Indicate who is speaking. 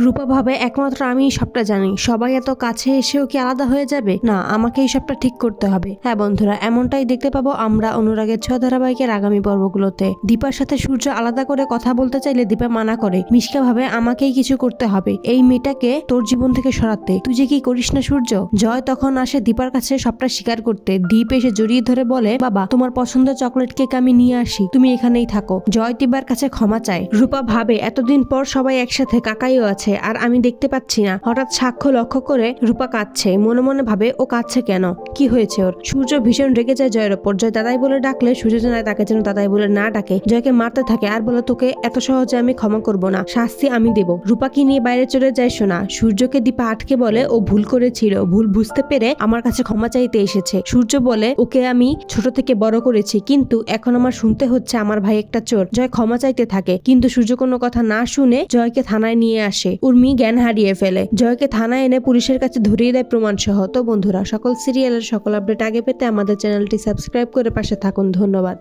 Speaker 1: রূপা ভাবে, একমাত্র আমি সবটা জানি। সবাই এত কাছে এসেও কি আলাদা হয়ে যাবে? না, আমাকে এই সবটা ঠিক করতে হবে। হ্যাঁ বন্ধুরা, এমনটাই দেখতে পাবো আমরা অনুরাগের ছ ধারাবাহিকের আগামী পর্বগুলোতে। দীপার সাথে সূর্য আলাদা করে কথা বলতে চাইলে দীপা মানা করে, মিশকা ভাবে, আমাকেই কিছু করতে হবে। এই মেয়েটাকে তোর জীবন থেকে সরাতে। তুই যে কি করিস না সূর্য? জয় তখন আসে দীপার কাছে সবটা স্বীকার করতে। দীপ এসে জড়িয়ে ধরে বলে, বাবা, তোমার পছন্দের চকলেট কেক আমি নিয়ে আসি। তুমি এখানেই থাকো। জয় দিবার কাছে ক্ষমা চায়। রূপা ভাবে, এতদিন পর সবাই একসাথে, কাকাইও আছে। আর আমি দেখতে পাচ্ছি না। হঠাৎ সাক্ষ্য লক্ষ্য করে রূপা কাঁদছে। মনে মনে ভাবে, ও কাঁদছে কেন? কি হয়েছে ওর? সূর্য ভীষণ রেগে যায় জয়ের ওপর। জয় দাদাই বলে ডাকলে, সূর্য জানায় তাকে যেন দাদাই বলে না ডাকে। জয়কে মারতে থাকে আর বলে, তোকে এত সহজে আমি ক্ষমা করব না। শাস্তি আমি দেব। রূপাকে নিয়ে বাইরে চলে যায় সোনা সূর্যকে দীপা আটকে বলে, ও ভুল করেছিল। ভুল বুঝতে পেরে আমার কাছে ক্ষমা চাইতে এসেছে। সূর্য বলে, ওকে আমি ছোট থেকে বড় করেছি, কিন্তু এখন আমার শুনতে হচ্ছে আমার ভাই একটা চোর। জয় ক্ষমা চাইতে থাকে, কিন্তু সূর্য কোনো কথা না শুনে জয়কে থানায় নিয়ে আসে। উর্মি জ্ঞান হারিয়ে ফেলে। জয়কে থানায় এনে পুলিশের কাছে ধরিয়ে দেয় প্রমাণ সহ তো বন্ধুরা, সকল সিরিয়ালের সকল আপডেট আগে পেতে আমাদের চ্যানেলটি সাবস্ক্রাইব করে পাশে থাকুন। ধন্যবাদ।